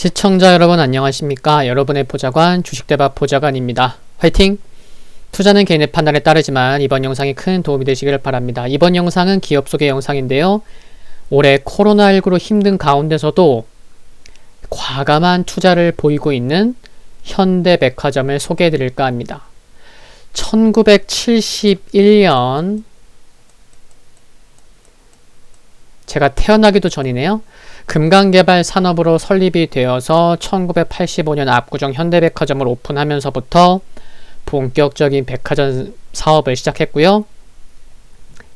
시청자 여러분 안녕하십니까? 여러분의 보좌관 주식대박 보좌관입니다. 화이팅! 투자는 개인의 판단에 따르지만 이번 영상이 큰 도움이 되시기를 바랍니다. 이번 영상은 기업 소개 영상인데요. 올해 코로나19로 힘든 가운데서도 과감한 투자를 보이고 있는 현대백화점을 소개해 드릴까 합니다. 1971년 제가 태어나기도 전이네요. 금강개발 산업으로 설립이 되어서 1985년 압구정 현대백화점을 오픈하면서부터 본격적인 백화점 사업을 시작했고요.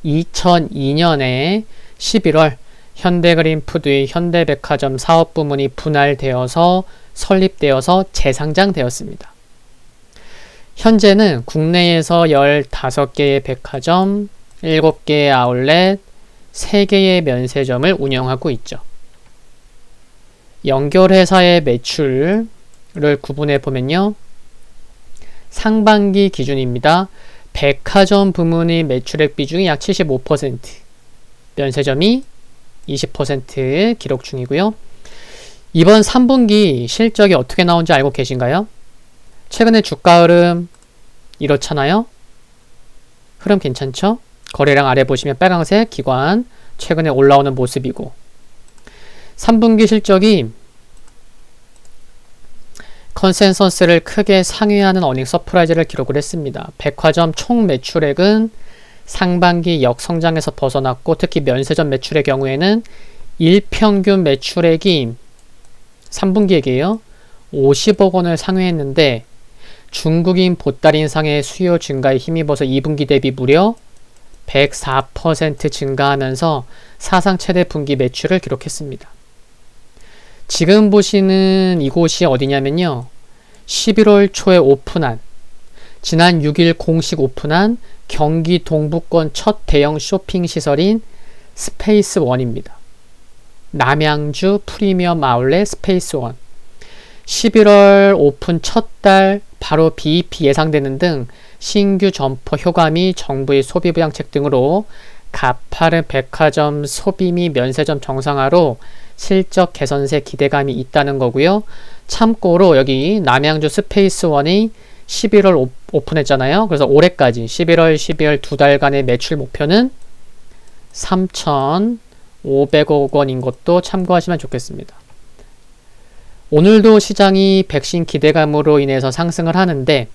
2002년에 11월 현대그린푸드의 현대백화점 사업 부문이 분할되어서 설립되어서 재상장되었습니다. 현재는 국내에서 15개의 백화점, 7개의 아울렛, 3개의 면세점을 운영하고 있죠. 연결회사의 매출을 구분해 보면요. 상반기 기준입니다. 백화점 부문의 매출액 비중이 약 75%, 면세점이 20% 기록 중이고요. 이번 3분기 실적이 어떻게 나온지 알고 계신가요? 최근에 주가 흐름 이렇잖아요. 흐름 괜찮죠? 거래량 아래 보시면 빨강색 기관 최근에 올라오는 모습이고 3분기 실적이 컨센서스를 크게 상회하는 어닝 서프라이즈를 기록을 했습니다. 백화점 총 매출액은 상반기 역성장에서 벗어났고 특히 면세점 매출의 경우에는 일평균 매출액이 3분기에게요. 50억 원을 상회했는데 중국인 보따리 인상의 수요 증가에 힘입어서 2분기 대비 무려 104% 증가하면서 사상 최대 분기 매출을 기록했습니다. 지금 보시는 이곳이 어디냐면요. 11월 초에 오픈한 지난 6일 공식 오픈한 경기 동부권 첫 대형 쇼핑 시설인 스페이스 원입니다. 남양주 프리미엄 아울렛 스페이스 원. 11월 오픈 첫 달 바로 BEP 예상되는 등 신규 점포 효과미 정부의 소비 부양책 등으로 가파른 백화점 소비 및 면세점 정상화로 실적 개선세 기대감이 있다는 거고요. 참고로 여기 남양주 스페이스원이 11월 오, 픈했잖아요 그래서 올해까지 11월, 12월 두 달간의 매출 목표는 3,500억 원인 것도 참고하시면 좋겠습니다. 오늘도 시장이 백신 기대감으로 인해서 상승을 하는데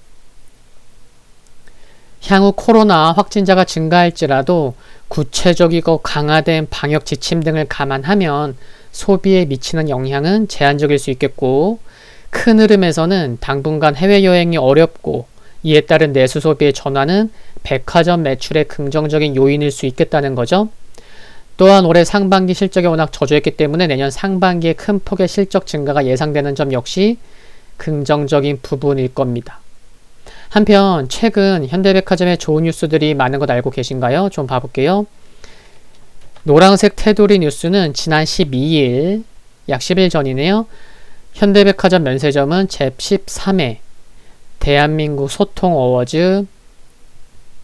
향후 코로나 확진자가 증가할지라도 구체적이고 강화된 방역 지침 등을 감안하면 소비에 미치는 영향은 제한적일 수 있겠고 큰 흐름에서는 당분간 해외여행이 어렵고 이에 따른 내수 소비의 전환은 백화점 매출의 긍정적인 요인일 수 있겠다는 거죠. 또한 올해 상반기 실적이 워낙 저조했기 때문에 내년 상반기에 큰 폭의 실적 증가가 예상되는 점 역시 긍정적인 부분일 겁니다. 한편 최근 현대백화점의 좋은 뉴스들이 많은 것 알고 계신가요? 좀 봐볼게요. 노란색 테두리 뉴스는 지난 12일, 약 10일 전이네요. 현대백화점 면세점은 제13회 대한민국 소통 어워즈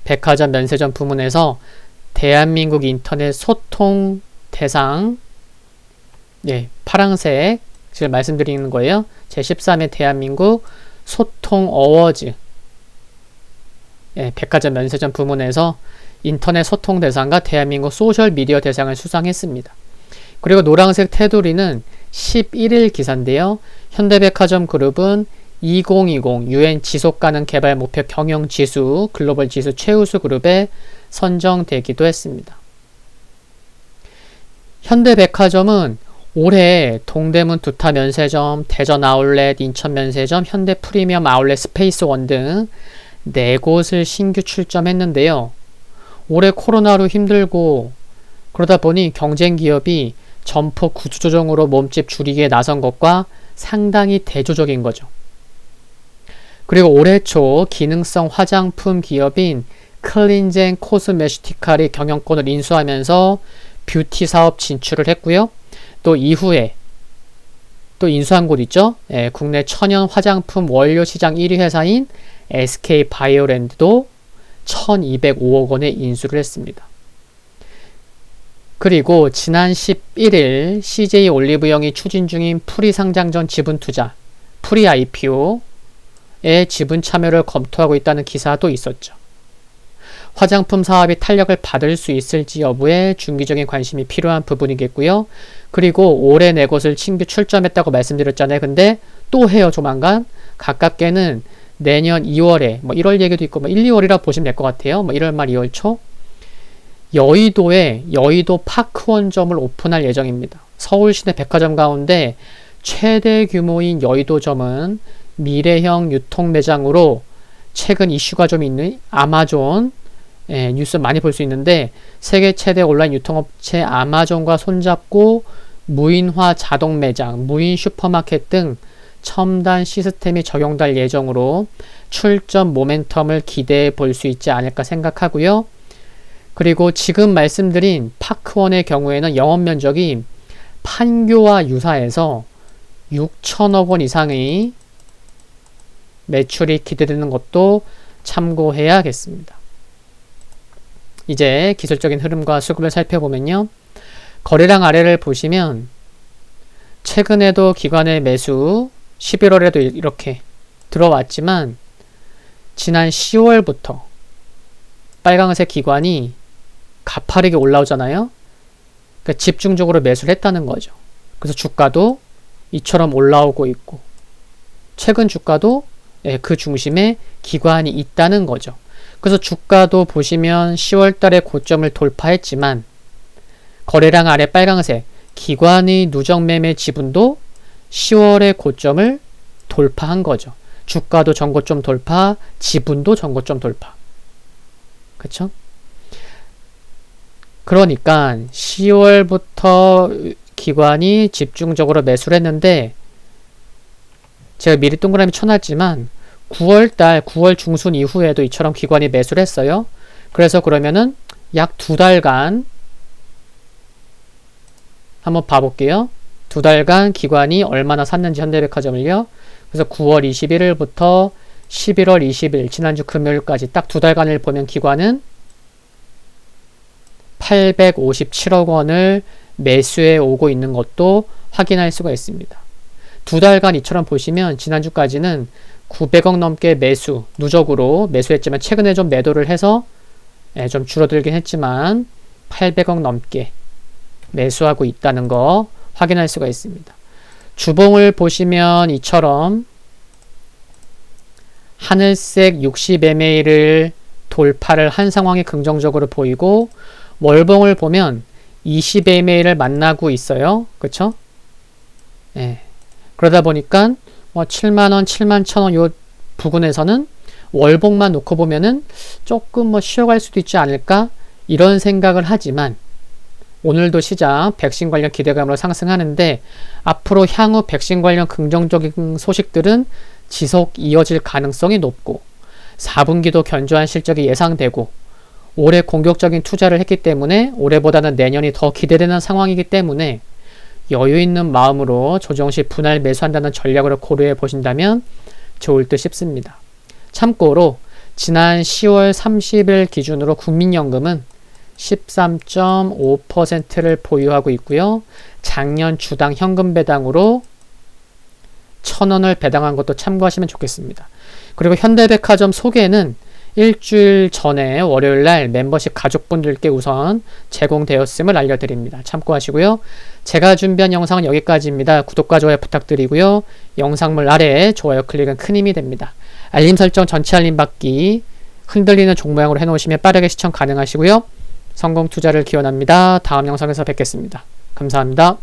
백화점 면세점 부문에서 대한민국 인터넷 소통 대상 예, 파랑색 지금 말씀드리는 거예요. 제13회 대한민국 소통 어워즈 예, 백화점 면세점 부문에서 인터넷 소통 대상과 대한민국 소셜 미디어 대상을 수상했습니다. 그리고 노란색 테두리는 11일 기사인데요. 현대백화점 그룹은 2020 UN 지속 가능 개발 목표 경영 지수 글로벌 지수 최우수 그룹에 선정되기도 했습니다. 현대백화점은 올해 동대문 두타 면세점, 대전 아울렛, 인천 면세점, 현대 프리미엄 아울렛 스페이스 원 등 네 곳을 신규 출점했는데요. 올해 코로나로 힘들고 그러다 보니 경쟁 기업이 점포 구조조정으로 몸집 줄이기에 나선 것과 상당히 대조적인 거죠. 그리고 올해 초 기능성 화장품 기업인 클린젠 코스메시티칼이 경영권을 인수하면서 뷰티 사업 진출을 했고요. 또 이후에 또 인수한 곳 있죠. 예, 국내 천연 화장품 원료 시장 1위 회사인 SK 바이오랜드도 1205억 원에 인수를 했습니다. 그리고 지난 11일 CJ 올리브영이 추진 중인 프리 상장 전 지분 투자, 프리 IPO의 지분 참여를 검토하고 있다는 기사도 있었죠. 화장품 사업이 탄력을 받을 수 있을지 여부에 중기적인 관심이 필요한 부분이겠고요. 그리고 올해 내 것을 신규 출점했다고 말씀드렸잖아요. 근데 또 해요, 조만간. 가깝게는 내년 2월에, 뭐 1월 얘기도 있고, 뭐 1, 2월이라 보시면 될 것 같아요. 뭐 1월 말, 2월 초. 여의도에 여의도 파크원점을 오픈할 예정입니다. 서울 시내 백화점 가운데 최대 규모인 여의도점은 미래형 유통 매장으로 최근 이슈가 좀 있는 아마존 예, 뉴스 많이 볼 수 있는데 세계 최대 온라인 유통업체 아마존과 손잡고 무인화 자동 매장, 무인 슈퍼마켓 등 첨단 시스템이 적용될 예정으로 출전 모멘텀을 기대해 볼 수 있지 않을까 생각하고요. 그리고 지금 말씀드린 파크원의 경우에는 영업 면적이 판교와 유사해서 6천억 원 이상의 매출이 기대되는 것도 참고해야겠습니다. 이제 기술적인 흐름과 수급을 살펴보면요. 거래량 아래를 보시면 최근에도 기관의 매수 11월에도 이렇게 들어왔지만 지난 10월부터 빨강색 기관이 가파르게 올라오잖아요. 그러니까 집중적으로 매수를 했다는 거죠. 그래서 주가도 이처럼 올라오고 있고 최근 주가도 예, 그 중심에 기관이 있다는 거죠. 그래서 주가도 보시면 10월 달에 고점을 돌파했지만 거래량 아래 빨강색 기관의 누적 매매 지분도 10월에 고점을 돌파한 거죠. 주가도 전고점 돌파, 지분도 전고점 돌파. 그쵸? 그러니까 10월부터 기관이 집중적으로 매수를 했는데 제가 미리 동그라미 쳐놨지만 9월달 9월 중순 이후에도 이처럼 기관이 매수를 했어요. 그래서 그러면은 약 두 달간 한번 봐볼게요. 두 달간 기관이 얼마나 샀는지 현대백화점을요. 그래서 9월 21일부터 11월 20일 지난주 금요일까지 딱 두 달간을 보면 기관은 857억 원을 매수해 오고 있는 것도 확인할 수가 있습니다. 두 달간 이처럼 보시면 지난주까지는 900억 넘게 매수, 누적으로 매수했지만 최근에 좀 매도를 해서 예, 좀 줄어들긴 했지만 800억 넘게 매수하고 있다는 거 확인할 수가 있습니다. 주봉을 보시면 이처럼 하늘색 60MA를 돌파를 한 상황이 긍정적으로 보이고 월봉을 보면 20MA를 만나고 있어요. 그쵸? 예. 그러다 보니까 뭐 7만원, 7만 1천원 요 부근에서는 월봉만 놓고 보면은 조금 뭐 쉬어갈 수도 있지 않을까? 이런 생각을 하지만 오늘도 시장 백신 관련 기대감으로 상승하는데 앞으로 향후 백신 관련 긍정적인 소식들은 지속 이어질 가능성이 높고 4분기도 견조한 실적이 예상되고 올해 공격적인 투자를 했기 때문에 올해보다는 내년이 더 기대되는 상황이기 때문에 여유 있는 마음으로 조정 시 분할 매수한다는 전략으로 고려해 보신다면 좋을 듯 싶습니다. 참고로 지난 10월 30일 기준으로 국민연금은 13.5%를 보유하고 있고요. 작년 주당 현금 배당으로 1000원을 배당한 것도 참고하시면 좋겠습니다. 그리고 현대백화점 소개는 일주일 전에 월요일 날 멤버십 가족분들께 우선 제공되었음을 알려드립니다. 참고하시고요. 제가 준비한 영상은 여기까지입니다. 구독과 좋아요 부탁드리고요. 영상물 아래에 좋아요 클릭은 큰 힘이 됩니다. 알림 설정 전체 알림 받기 흔들리는 종 모양으로 해놓으시면 빠르게 시청 가능하시고요. 성공 투자를 기원합니다. 다음 영상에서 뵙겠습니다. 감사합니다.